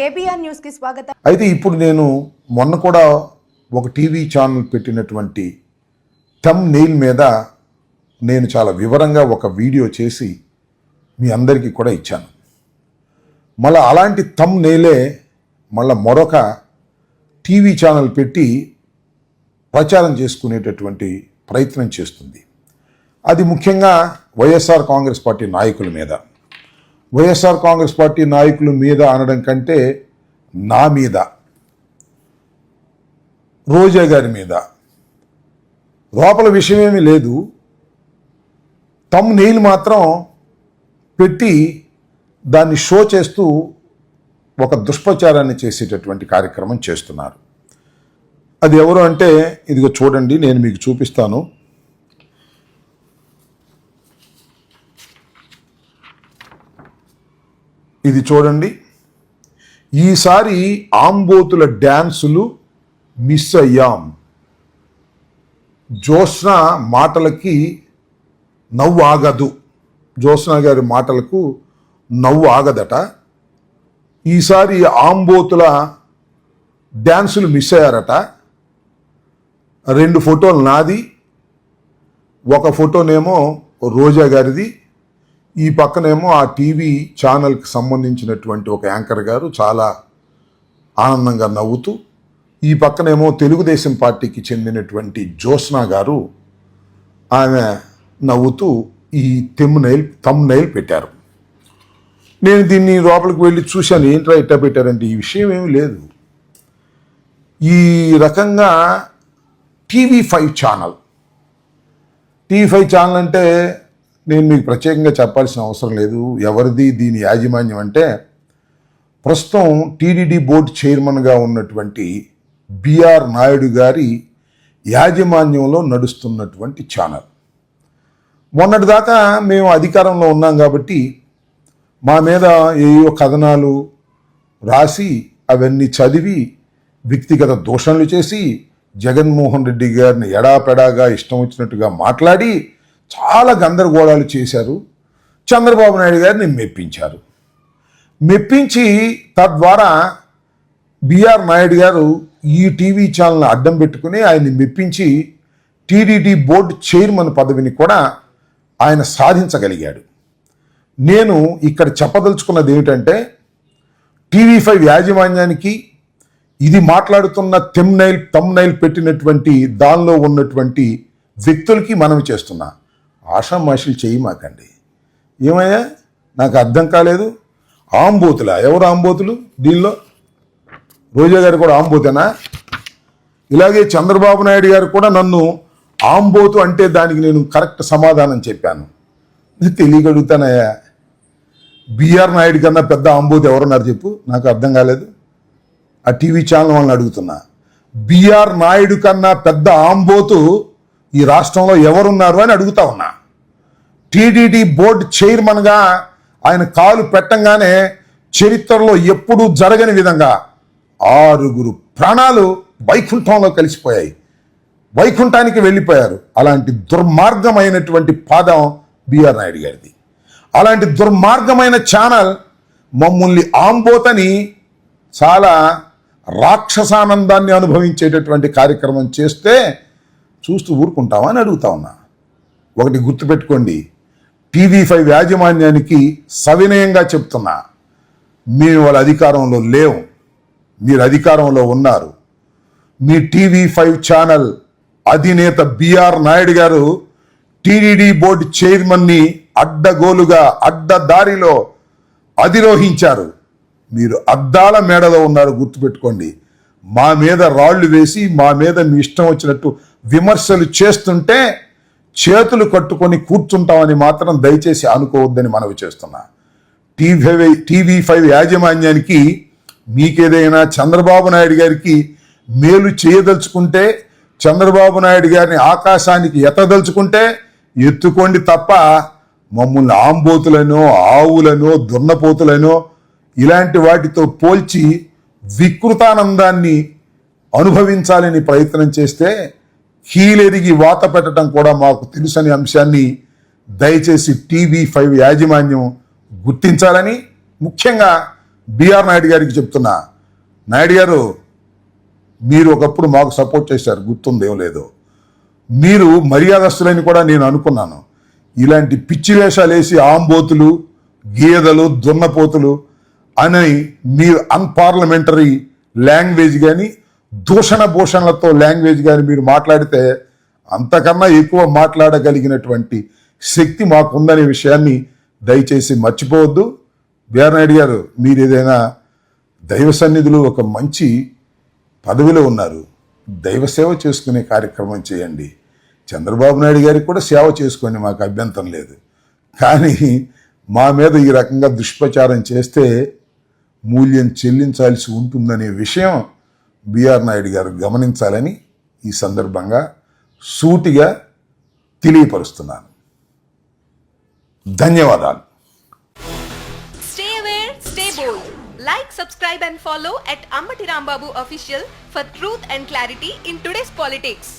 KBR న్యూస్కి స్వాగతం. అయితే ఇప్పుడు నేను మొన్న కూడా ఒక టీవీ ఛానల్ పెట్టినటువంటి టమ్ నెయిల్ మీద నేను చాలా వివరంగా ఒక వీడియో చేసి మీ అందరికీ కూడా ఇచ్చాను. మళ్ళీ అలాంటి తమ్ నెయిలే మళ్ళీ మరొక టీవీ ఛానల్ పెట్టి ప్రచారం చేసుకునేటటువంటి ప్రయత్నం చేస్తుంది. అది ముఖ్యంగా వైఎస్ఆర్ కాంగ్రెస్ పార్టీ నాయకుల మీద. వైఎస్ఆర్ కాంగ్రెస్ పార్టీ నాయకుల మీద అనడం కంటే నా మీద రోజా గారి మీద. లోపల విషయమేమీ లేదు. తమ్ నెయిల్ మాత్రం పెట్టి దాన్ని షో చేస్తూ ఒక దుష్ప్రచారాన్ని చేసేటటువంటి కార్యక్రమం చేస్తున్నారు. అది ఎవరు అంటే ఇదిగో చూడండి నేను మీకు చూపిస్తాను. ఇది చూడండి. ఈసారి ఆంబోతుల డ్యాన్సులు మిస్ అయ్యాం. జ్యోత్స్న మాటలకి నవ్వు ఆగదు. జ్యోత్స్న గారి మాటలకు నవ్వు ఆగదట. ఈసారి ఆంబోతుల డ్యాన్సులు మిస్ అయ్యారట. రెండు ఫోటోలు నాది. ఒక ఫోటోనేమో రోజా గారిది. ఈ పక్కనేమో ఆ టీవీ ఛానల్కి సంబంధించినటువంటి ఒక యాంకర్ గారు చాలా ఆనందంగా నవ్వుతూ ఈ పక్కనేమో తెలుగుదేశం పార్టీకి చెందినటువంటి జ్యోత్స్నా గారు ఆమె నవ్వుతూ ఈ తెమ్ నైల్ తమ్ నైల్ పెట్టారు. నేను దీన్ని లోపలికి వెళ్ళి చూశాను ఏంట్రా ఇట్టా పెట్టారంటే ఈ విషయం ఏమీ లేదు. ఈ రకంగా TV five channel TV five channel అంటే నేను మీకు ప్రత్యేకంగా చెప్పాల్సిన అవసరం లేదు. ఎవరిది? దీని యాజమాన్యం అంటే ప్రస్తుతం టీడీడీ బోర్డు చైర్మన్గా ఉన్నటువంటి బిఆర్ నాయుడు గారి యాజమాన్యంలో నడుస్తున్నటువంటి ఛానల్. మొన్నటిదాకా మేము అధికారంలో ఉన్నాం కాబట్టి మా మీద ఏవో కథనాలు రాసి అవన్నీ చదివి వ్యక్తిగత దూషణలు చేసి జగన్మోహన్ రెడ్డి గారిని ఎడాపెడాగా ఇష్టం వచ్చినట్టుగా మాట్లాడి చాలా గందరగోళాలు చేశారు. చంద్రబాబు నాయుడు గారిని మెప్పించారు. మెప్పించి తద్వారా బిఆర్ నాయుడు గారు ఈ టీవీ ఛానల్ని అడ్డం పెట్టుకుని ఆయన్ని మెప్పించి టీడీడీ బోర్డు చైర్మన్ పదవిని కూడా ఆయన సాధించగలిగాడు. నేను ఇక్కడ చెప్పదలుచుకున్నది ఏమిటంటే టీవీ ఫైవ్ యాజమాన్యానికి ఇది మాట్లాడుతున్న తెమ్నైల్ తమ్నైల్ పెట్టినటువంటి దానిలో ఉన్నటువంటి వ్యక్తులకి మనం చేస్తున్నా. ఆషామాషిలు చేయి మాకండి ఏమయ్యా? నాకు అర్థం కాలేదు. ఆంబోతులా? ఎవరు ఆంబోతులు? దీనిలో? రోజా గారు కూడా ఆంబోతేనా? ఇలాగే చంద్రబాబు నాయుడు గారు కూడా నన్ను ఆంబోతు అంటే దానికి నేను కరెక్ట్ సమాధానం చెప్పాను. ఇది తెలియగలుగుతానయ్యా. బిఆర్ నాయుడు కన్నా పెద్ద ఆంబోతు ఎవరున్నారు చెప్పు? నాకు అర్థం కాలేదు. ఆ టీవీ ఛానల్ వాళ్ళని అడుగుతున్నా. బీఆర్ నాయుడు కన్నా పెద్ద ఆంబోతు ఈ రాష్ట్రంలో ఎవరున్నారు అని అడుగుతా ఉన్నా. టీడీడీ బోర్డు చైర్మన్గా ఆయన కాలు పెట్టంగానే చరిత్రలో ఎప్పుడూ జరగని విధంగా ఆరుగురు ప్రాణాలు వైకుంఠంలో కలిసిపోయాయి. వైకుంఠానికి వెళ్ళిపోయారు. అలాంటి దుర్మార్గమైనటువంటి పాదం బిఆర్ నాయుడు గారిది. అలాంటి దుర్మార్గమైన ఛానల్ మమ్మల్ని ఆంబోతని చాలా రాక్షసానందాన్ని అనుభవించేటటువంటి కార్యక్రమం చేస్తే చూస్తూ ఊరుకుంటామని అడుగుతా ఉన్నా. ఒకటి గుర్తుపెట్టుకోండి. టీవీ ఫైవ్ యాజమాన్యానికి సవినయంగా చెప్తున్నా మేము వాళ్ళ అధికారంలో లేవు మీరు అధికారంలో ఉన్నారు. మీ టీవీ ఫైవ్ ఛానల్ అధినేత B R Naidu garu TTD board చైర్మన్ని అడ్డగోలుగా అడ్డదారిలో అధిరోహించారు. మీరు అద్దాల మేడలో ఉన్నారు గుర్తుపెట్టుకోండి. మా మీద రాళ్ళు వేసి మా మీద మీ ఇష్టం వచ్చినట్టు విమర్శలు చేస్తుంటే చేతులు కట్టుకొని కూర్చుంటామని మాత్రం దయచేసి అనుకోవద్దని మనవి చేస్తున్నా. టీవీ టీవీ ఫైవ్ యాజమాన్యానికి మీకేదైనా చంద్రబాబు నాయుడు గారికి మేలు చేయదలుచుకుంటే చంద్రబాబు నాయుడు గారిని ఆకాశానికి ఎత్తదలుచుకుంటే ఎత్తుకోండి తప్ప మమ్మల్ని ఆంబోతులనో ఆవులనో దున్నపోతులనో ఇలాంటి వాటితో పోల్చి వికృతానందాన్ని అనుభవించాలని ప్రయత్నం చేస్తే కీలెరిగి వాత పెట్టడం కూడా మాకు తెలుసని అంశాన్ని దయచేసి టీవీ ఫైవ్ యాజమాన్యం గుర్తించాలని ముఖ్యంగా బిఆర్ నాయుడు గారికి చెప్తున్నా. నాయుడు గారు మీరు ఒకప్పుడు మాకు సపోర్ట్ చేశారు గుర్తుందేం లేదు. మీరు మర్యాదస్తులని కూడా నేను అనుకున్నాను. ఇలాంటి పిచ్చి వేషాలు వేసి ఆంబోతులు గీదలు దున్నపోతులు అని మీరు అన్పార్లమెంటరీ లాంగ్వేజ్ కానీ దూషణ భూషణలతో లాంగ్వేజ్ కానీ మీరు మాట్లాడితే అంతకన్నా ఎక్కువ మాట్లాడగలిగినటువంటి శక్తి మాకుందనే విషయాన్ని దయచేసి మర్చిపోవద్దు. బిఆర్ నాయుడు గారు మీరు ఏదైనా దైవ సన్నిధిలో ఒక మంచి పదవిలో ఉన్నారు. దైవ సేవ చేసుకునే కార్యక్రమం చేయండి. చంద్రబాబు నాయుడు గారికి కూడా సేవ చేసుకోండి మాకు అభ్యంతరం లేదు. కానీ మా మీద ఈ రకంగా దుష్ప్రచారం చేస్తే మూల్యం చెల్లించాల్సి ఉంటుందనే విషయం బిఆర్ నాయుడు గారు గమనించాలని ఈ సందర్భంగా సూటిగా తెలియపరుస్తున్నాను ధన్యవాదాలు stay aware stay bold like subscribe and follow at Ammati Rambabu official for truth and clarity in today's politics